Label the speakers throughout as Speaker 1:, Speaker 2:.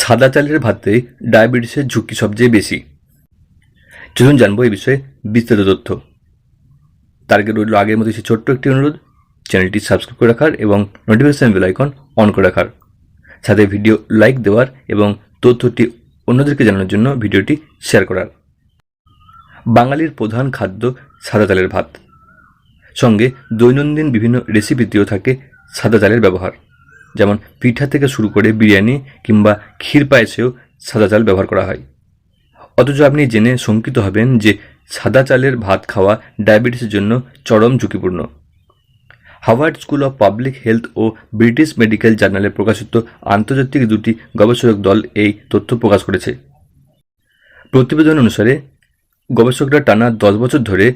Speaker 1: সাদা চালের ভাতে ডায়াবেটিসের ঝুঁকি সবচেয়ে বেশি। চলুন জানব এই বিষয়ে বিস্তারিত তথ্য। তার রইল আগের মতো সেই ছোট্ট একটি অনুরোধ, চ্যানেলটি সাবস্ক্রাইব করে রাখার এবং নোটিফিকেশন বেল আইকন অন করে রাখার। সাথে ভিডিও লাইক দেওয়ার এবং তথ্যটি অন্যদেরকে জানানোর জন্য ভিডিওটি শেয়ার করার। বাঙালির প্রধান খাদ্য সাদা চালের ভাত। সঙ্গে দৈনন্দিন বিভিন্ন রেসিপিতেও থাকে সাদা চালের ব্যবহার। যেমন পিঠা থেকে শুরু করে বিরিয়ানি কিংবা ক্ষীর পায়েসেও সাদা চাল ব্যবহার করা হয়। অথচ আপনি জেনে শঙ্কিত হবেন যে সাদা চালের ভাত খাওয়া ডায়াবেটিসের জন্য চরম ঝুঁকিপূর্ণ। Harvard school of public health O British medical জার্নালে প্রকাশিত আন্তর্জাতিক দুটি গবেষক দল এই তথ্য প্রকাশ করেছে। প্রতিবেদন অনুসারে গবেষকরা টানা দশ বছর ধরে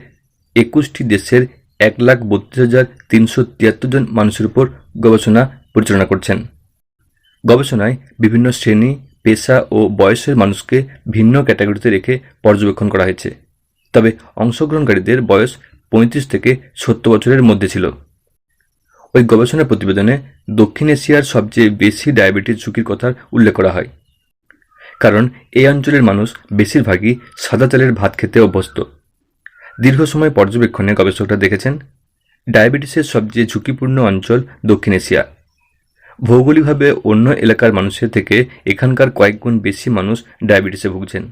Speaker 1: একুশটি দেশের এক লাখ বত্রিশ হাজার তিনশো তিয়াত্তর জন মানুষের উপর গবেষণা পরিচালনা করছেন। গবেষণায় বিভিন্ন শ্রেণি, পেশা ও বয়সের মানুষকে ভিন্ন ক্যাটাগরিতে রেখে পর্যবেক্ষণ করা হয়েছে। তবে অংশগ্রহণকারীদের বয়স পঁয়ত্রিশ থেকে সত্তর বছরের মধ্যে ছিল। ওই গবেষণা প্রতিবেদনে দক্ষিণ এশিয়ার সবচেয়ে বেশি ডায়াবেটিস ঝুঁকির কথার উল্লেখ করা হয়। কারণ এই অঞ্চলের মানুষ বেশিরভাগই সাদা চালের ভাত খেতে অভ্যস্ত। দীর্ঘ সময় পর্যবেক্ষণে গবেষকরা দেখেছেন, ডায়াবেটিসের সবচেয়ে ঝুঁকিপূর্ণ অঞ্চল দক্ষিণ এশিয়া। ভৌগোলিকভাবে অন্য এলাকার মানুষের থেকে এখানকার কয়েক গুণ বেশি মানুষ ডায়াবেটিসে ভুগছেন।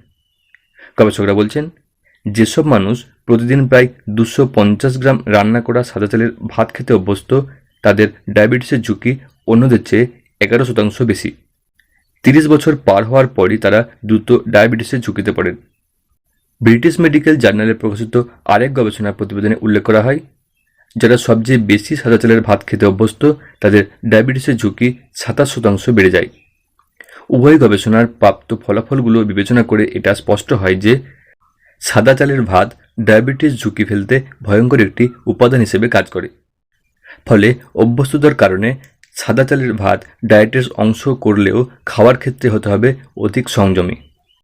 Speaker 1: গবেষকরা বলছেন, যেসব মানুষ প্রতিদিন প্রায় দুশো পঞ্চাশ গ্রাম রান্না করা সাদা চালের ভাত খেতে অভ্যস্ত, তাদের ডায়াবেটিসের ঝুঁকি অন্যদের চেয়ে এগারো শতাংশ বেশি। তিরিশ বছর পার হওয়ার পরই তারা দ্রুত ডায়াবেটিসের ঝুঁকিতে পড়েন। ব্রিটিশ মেডিকেল জার্নালে প্রকাশিত আরেক গবেষণা প্রতিবেদনে উল্লেখ করা হয় যারা সবচেয়ে বেশি সাদা চালের ভাত খেতে অভ্যস্ত, তাদের ডায়াবেটিসের ঝুঁকি সাতাশ শতাংশ বেড়ে যায়। উভয় গবেষণার প্রাপ্ত ফলাফলগুলো বিবেচনা করে এটা স্পষ্ট হয় যে, সাদা চালের ভাত ডায়াবেটিস ঝুঁকি ফেলতে ভয়ঙ্কর একটি উপাদান হিসেবে কাজ করে। ফলে অভ্যস্ততার কারণে সাদা চালের ভাত ডায়েটের অংশ করলেও খাওয়ার ক্ষেত্রে হতে হবে অধিক সংযমী।